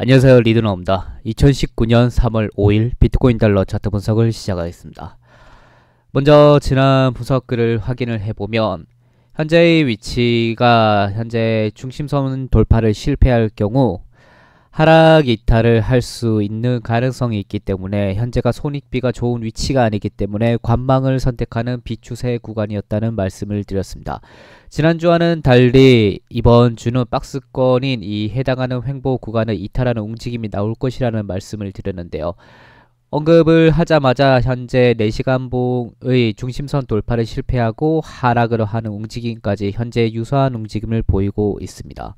안녕하세요 리드너입니다. 2019년 3월 5일 비트코인 달러 차트 분석을 시작하겠습니다. 먼저 지난 분석글을 확인을 해보면 현재의 위치가 현재 중심선 돌파를 실패할 경우 하락 이탈을 할 수 있는 가능성이 있기 때문에 현재가 손익비가 좋은 위치가 아니기 때문에 관망을 선택하는 비추세 구간이었다는 말씀을 드렸습니다. 지난주와는 달리 이번 주는 박스권인 이 해당하는 횡보 구간을 이탈하는 움직임이 나올 것이라는 말씀을 드렸는데요. 언급을 하자마자 현재 4시간 봉의 중심선 돌파를 실패하고 하락을 하는 움직임까지 현재 유사한 움직임을 보이고 있습니다.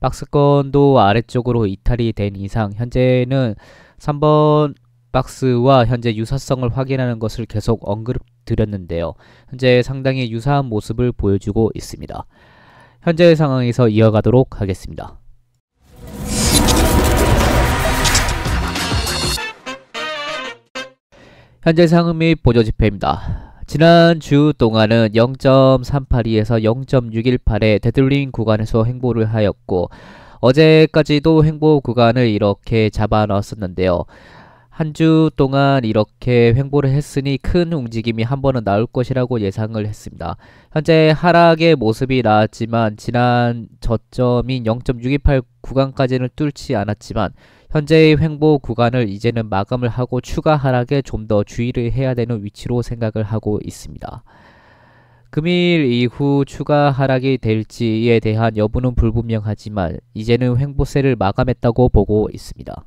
박스권도 아래쪽으로 이탈이 된 이상 현재는 3번 박스와 현재 유사성을 확인하는 것을 계속 언급드렸는데요. 현재 상당히 유사한 모습을 보여주고 있습니다. 현재 상황에서 이어가도록 하겠습니다. 현재 상황 및 보조 지표입니다. 지난 주 동안은 0.382에서 0.618의 데들링 구간에서 행보를 하였고 어제까지도 행보 구간을 이렇게 잡아 넣었었는데요. 한 주 동안 이렇게 횡보를 했으니 큰 움직임이 한 번은 나올 것이라고 예상을 했습니다. 현재 하락의 모습이 나왔지만 지난 저점인 0.628 구간까지는 뚫지 않았지만 현재의 횡보 구간을 이제는 마감을 하고 추가 하락에 좀 더 주의를 해야 되는 위치로 생각을 하고 있습니다. 금일 이후 추가 하락이 될지에 대한 여부는 불분명하지만 이제는 횡보세를 마감했다고 보고 있습니다.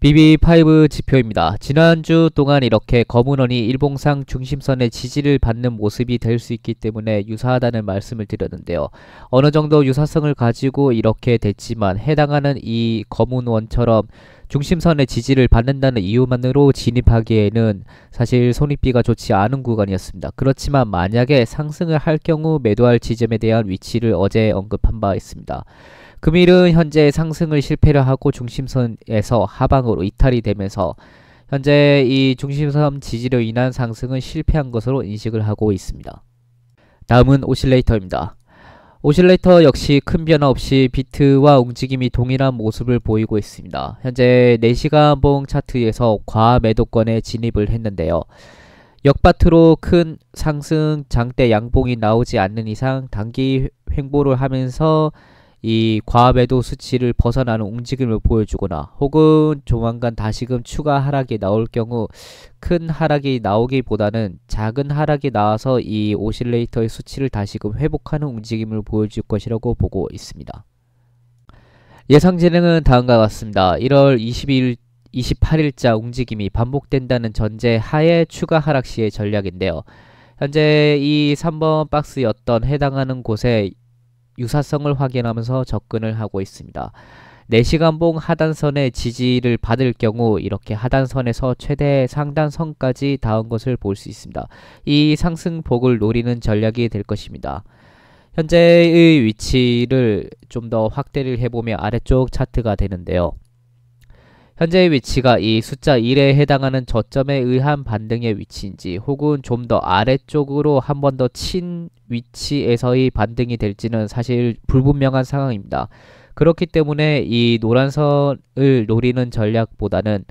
BB5 지표입니다. 지난주 동안 이렇게 검은원이 일봉상 중심선의 지지를 받는 모습이 될 수 있기 때문에 유사하다는 말씀을 드렸는데요. 어느 정도 유사성을 가지고 이렇게 됐지만 해당하는 이 검은원처럼 중심선의 지지를 받는다는 이유만으로 진입하기에는 사실 손익비가 좋지 않은 구간이었습니다. 그렇지만 만약에 상승을 할 경우 매도할 지점에 대한 위치를 어제 언급한 바 있습니다. 금일은 현재 상승을 실패를 하고 중심선에서 하방으로 이탈이 되면서 현재 이 중심선 지지로 인한 상승은 실패한 것으로 인식을 하고 있습니다. 다음은 오실레이터입니다. 오실레이터 역시 큰 변화 없이 비트와 움직임이 동일한 모습을 보이고 있습니다. 현재 4시간 봉 차트에서 과매도권에 진입을 했는데요. 역바트로 큰 상승 장대 양봉이 나오지 않는 이상 단기 횡보를 하면서 이 과매도 수치를 벗어나는 움직임을 보여주거나 혹은 조만간 다시금 추가 하락이 나올 경우 큰 하락이 나오기보다는 작은 하락이 나와서 이 오실레이터의 수치를 다시금 회복하는 움직임을 보여줄 것이라고 보고 있습니다. 예상 진행은 다음과 같습니다. 1월 22일 28일자 움직임이 반복된다는 전제 하에 추가 하락 시의 전략인데요. 현재 이 3번 박스였던 해당하는 곳에 유사성을 확인하면서 접근을 하고 있습니다. 4시간봉 하단선의 지지를 받을 경우 이렇게 하단선에서 최대 상단선까지 닿은 것을 볼 수 있습니다. 이 상승폭을 노리는 전략이 될 것입니다. 현재의 위치를 좀 더 확대를 해보면 아래쪽 차트가 되는데요. 현재의 위치가 이 숫자 1에 해당하는 저점에 의한 반등의 위치인지 혹은 좀 더 아래쪽으로 한 번 더 친 위치에서의 반등이 될지는 사실 불분명한 상황입니다. 그렇기 때문에 이 노란 선을 노리는 전략보다는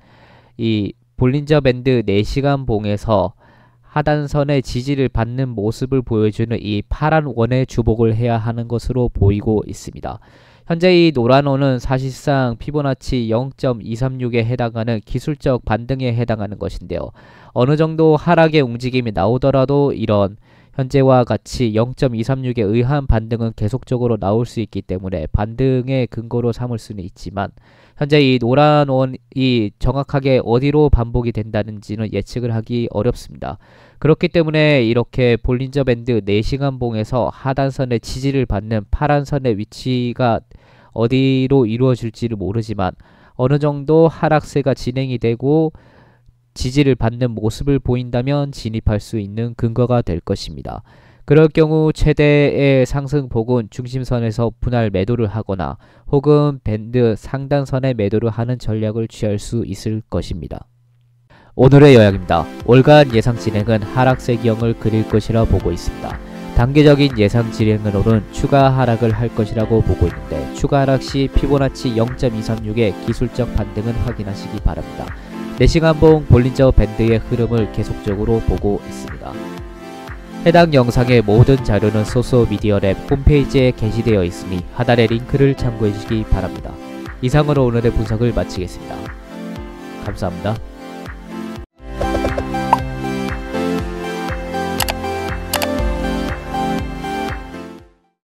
이 볼린저 밴드 4시간 봉에서 하단선의 지지를 받는 모습을 보여주는 이 파란 원의 주복을 해야 하는 것으로 보이고 있습니다. 현재 이 노란원은 사실상 피보나치 0.236에 해당하는 기술적 반등에 해당하는 것인데요. 어느 정도 하락의 움직임이 나오더라도 이런 현재와 같이 0.236에 의한 반등은 계속적으로 나올 수 있기 때문에 반등의 근거로 삼을 수는 있지만 현재 이 노란 원이 정확하게 어디로 반복이 된다는지는 예측을 하기 어렵습니다. 그렇기 때문에 이렇게 볼린저 밴드 4시간 봉에서 하단선의 지지를 받는 파란 선의 위치가 어디로 이루어질지를 모르지만 어느 정도 하락세가 진행이 되고 지지를 받는 모습을 보인다면 진입할 수 있는 근거가 될 것입니다. 그럴 경우 최대의 상승폭은 중심선에서 분할 매도를 하거나 혹은 밴드 상단선에 매도를 하는 전략을 취할 수 있을 것입니다. 오늘의 요약입니다. 월간 예상 진행은 하락세 기형을 그릴 것이라 보고 있습니다. 단계적인 예상 진행으로는 추가 하락을 할 것이라고 보고 있는데 추가 하락 시 피보나치 0.236의 기술적 반등은 확인하시기 바랍니다. 4시간 봉 볼린저 밴드의 흐름을 계속적으로 보고 있습니다. 해당 영상의 모든 자료는 소소 미디어 랩 홈페이지에 게시되어 있으니 하단의 링크를 참고해 주시기 바랍니다. 이상으로 오늘의 분석을 마치겠습니다. 감사합니다.